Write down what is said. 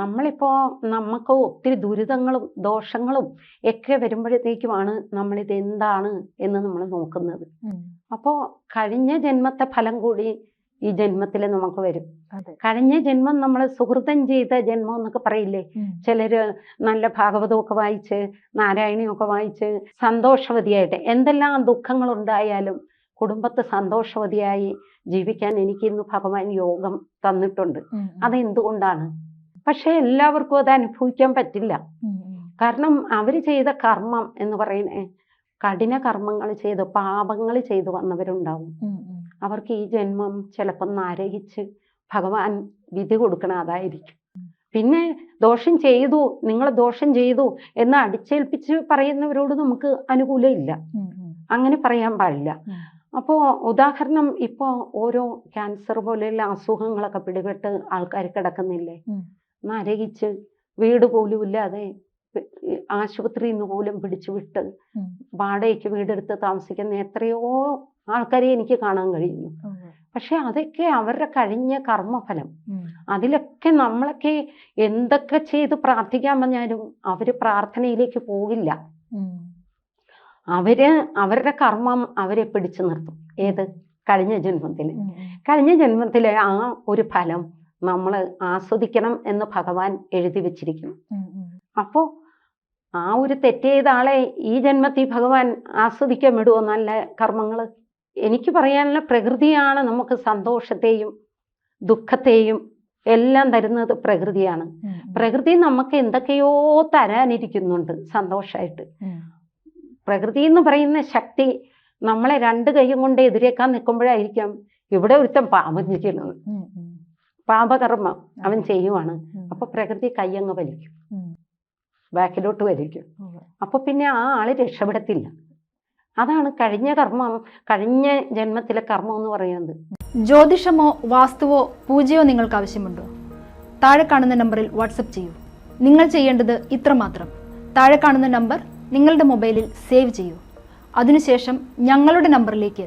നമ്മളിപ്പോൾ നമുക്ക് ഒത്തിരി ദുരിതങ്ങളും ദോഷങ്ങളും ഒക്കെ വരുമ്പോഴത്തേക്കുമാണ് നമ്മളിത് എന്താണ് എന്ന് നമ്മൾ നോക്കുന്നത്. അപ്പോൾ കഴിഞ്ഞ ജന്മത്തെ ഫലം കൂടി ഈ ജന്മത്തിൽ നമുക്ക് വരും. കഴിഞ്ഞ ജന്മം നമ്മൾ സുഹൃതം ചെയ്ത ജന്മം എന്നൊക്കെ പറയില്ലേ? ചിലര് നല്ല ഭാഗവതമൊക്കെ വായിച്ച് നാരായണിയൊക്കെ വായിച്ച് സന്തോഷവതിയായിട്ട് എന്തെല്ലാം ദുഃഖങ്ങൾ ഉണ്ടായാലും കുടുംബത്തെ സന്തോഷവതിയായി ജീവിക്കാൻ എനിക്ക് ഇന്ന് ഭഗവാൻ യോഗം തന്നിട്ടുണ്ട്. അതെന്തുകൊണ്ടാണ്? പക്ഷെ എല്ലാവർക്കും അത് അനുഭവിക്കാൻ പറ്റില്ല. കാരണം അവർ ചെയ്ത കർമ്മം എന്ന് പറയുന്ന കഠിന കർമ്മങ്ങൾ ചെയ്ത് പാപങ്ങൾ ചെയ്ത് വന്നവരുണ്ടാവും. അവർക്ക് ഈ ജന്മം ചിലപ്പം നരകിച്ച് ഭഗവാൻ വിധി കൊടുക്കണ അതായിരിക്കും. പിന്നെ ദോഷം ചെയ്തു നിങ്ങൾ ദോഷം ചെയ്തു എന്ന് അടിച്ചേൽപ്പിച്ച് പറയുന്നവരോട് നമുക്ക് അനുകൂലമില്ല. അങ്ങനെ പറയാൻ പാടില്ല. അപ്പോൾ ഉദാഹരണം ഇപ്പോ ഓരോ ക്യാൻസർ പോലെയുള്ള അസുഖങ്ങളൊക്കെ പിടിപെട്ട് ആൾക്കാർ കിടക്കുന്നില്ലേ? നരകിച്ച് വീട് പോലും ഇല്ലാതെ ആശുപത്രിയിൽ നിന്ന് പോലും പിടിച്ചു വിട്ട് വാടകയ്ക്ക് വീടെടുത്ത് താമസിക്കുന്ന എത്രയോ ആൾക്കാരെ എനിക്ക് കാണാൻ കഴിയുന്നു. പക്ഷെ അതൊക്കെ അവരുടെ കഴിഞ്ഞ കർമ്മഫലം. അതിലൊക്കെ നമ്മളൊക്കെ എന്തൊക്കെ ചെയ്ത് പ്രാർത്ഥിക്കാൻ പറഞ്ഞാലും അവർ പ്രാർത്ഥനയിലേക്ക് പോകില്ല. അവർ അവരുടെ കർമ്മം അവരെ പിടിച്ചു നിർത്തും. ഏത്? കഴിഞ്ഞ ജന്മത്തിൽ കഴിഞ്ഞ ജന്മത്തിലെ ആ ഒരു ഫലം നമ്മൾ ആസ്വദിക്കണം എന്ന് ഭഗവാൻ എഴുതി വെച്ചിരിക്കുന്നു. അപ്പോ ആ ഒരു തെറ്റ് ചെയ്ത ആളെ ഈ ജന്മത്തിൽ ഭഗവാൻ ആസ്വദിക്കാൻ വിടുവോ നല്ല കർമ്മങ്ങൾ എനിക്ക് പറയാനുള്ള പ്രകൃതിയാണ് നമുക്ക് സന്തോഷത്തെയും ദുഃഖത്തെയും എല്ലാം തരുന്നത് പ്രകൃതിയാണ്. പ്രകൃതി നമുക്ക് എന്തൊക്കെയോ തരാനിരിക്കുന്നുണ്ട് സന്തോഷമായിട്ട് പ്രകൃതി എന്ന് പറയുന്ന ശക്തി നമ്മളെ രണ്ട് കൈയും കൊണ്ട് എതിരേക്കാൻ നിൽക്കുമ്പോഴായിരിക്കാം ഇവിടെ ഒരുത്തം പാമ്പ് ചെയ്യുന്നത് പാപകർമ്മം അവൻ ചെയ്യുവാണ്. അപ്പൊ പ്രകൃതി കയ്യങ്ങ് വലിക്കും. ബാക്കിലോട്ട് വലിക്കും. അപ്പൊ പിന്നെ ആ ആൾ രക്ഷപ്പെടത്തില്ല. അതാണ് കഴിഞ്ഞ കർമ്മം കഴിഞ്ഞ ജന്മത്തിലെ കർമ്മം എന്ന് പറയുന്നത്. ജ്യോതിഷമോ വാസ്തുവോ പൂജയോ നിങ്ങൾക്ക് ആവശ്യമുണ്ടോ? താഴെ കാണുന്ന നമ്പറിൽ വാട്സപ്പ് ചെയ്യൂ. നിങ്ങൾ ചെയ്യേണ്ടത് ഇത്ര മാത്രം. താഴെ കാണുന്ന നമ്പർ നിങ്ങളുടെ മൊബൈലിൽ സേവ് ചെയ്യൂ. അതിനുശേഷം ഞങ്ങളുടെ നമ്പറിലേക്ക്